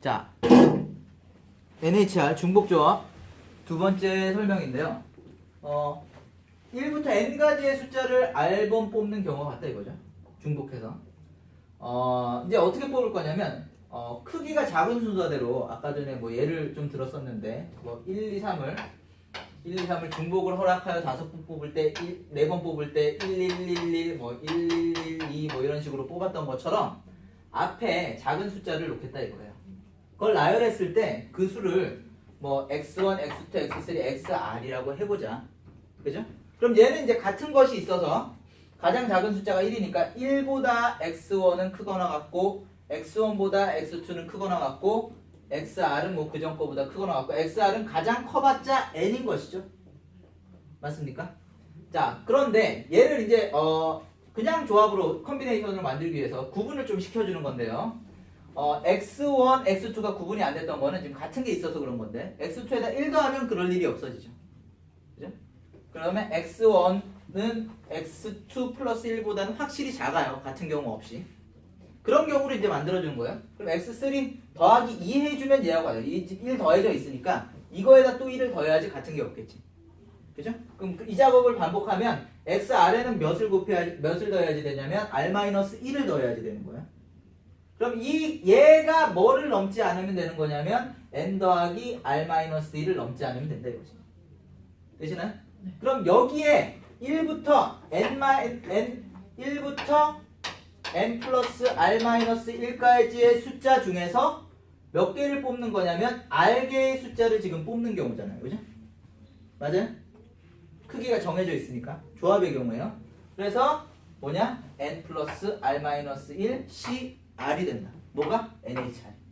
자, NHR 중복조합 두 번째 설명인데요. 어, 1부터 n가지의 숫자를 R번 뽑는 경우가 같다 이거죠. 중복해서. 어, 이제 어떻게 뽑을 거냐면 어, 크기가 작은 순서대로 아까 전에 뭐 예를 좀 들었었는데 뭐 1, 2, 3을 1, 2, 3을 중복을 허락하여 다섯 번 뽑을 때, 네번 뽑을 때 1, 1, 1, 1, 뭐 1, 1, 2, 뭐 이런 식으로 뽑았던 것처럼 앞에 작은 숫자를 놓겠다 이거예요. 그걸 나열했을 때 그 수를 뭐 x1, x2, x3, xr이라고 해보자. 그죠? 그럼 얘는 이제 같은 것이 있어서 가장 작은 숫자가 1이니까 1보다 x1은 크거나 같고 x1보다 x2는 크거나 같고 xr은 뭐 그전 거보다 크거나 같고 xr은 가장 커봤자 n인 것이죠. 맞습니까? 자, 그런데 얘를 이제 어 그냥 조합으로 컨비네이션을 만들기 위해서 구분을 좀 시켜주는 건데요. 어, x1, x2가 구분이 안 됐던 거는 지금 같은 게 있어서 그런 건데 x2에다 1 더하면 그럴 일이 없어지죠. 그죠? 그러면 x1은 x2 플러스 1보다는 확실히 작아요. 같은 경우 없이. 그런 경우를 이제 만들어주는 거예요. 그럼 x3 더하기 2 해주면 얘하고 같아요. 1 더해져 있으니까 이거에다 또 1을 더해야지 같은 게 없겠지. 그죠? 그럼 그이 작업을 반복하면 xr에는 몇을 곱해야 몇을 더해야지 되냐면 r-1을 더해야지 되는 거예요. 그럼 이 얘가 뭐를 넘지 않으면 되는 거냐면 n 더하기 r-1을 넘지 않으면 된다 이거지. 되시나요? 그럼 여기에 1부터 n, n 1부터 n 플러스 r-1까지의 숫자 중에서 몇 개를 뽑는 거냐면 r개의 숫자를 지금 뽑는 경우잖아요. 그죠? 맞아요? 크기가 정해져 있으니까 조합의 경우에요. 그래서 뭐냐? n 플러스 r-1 c r이 된다. 뭐가? NHR.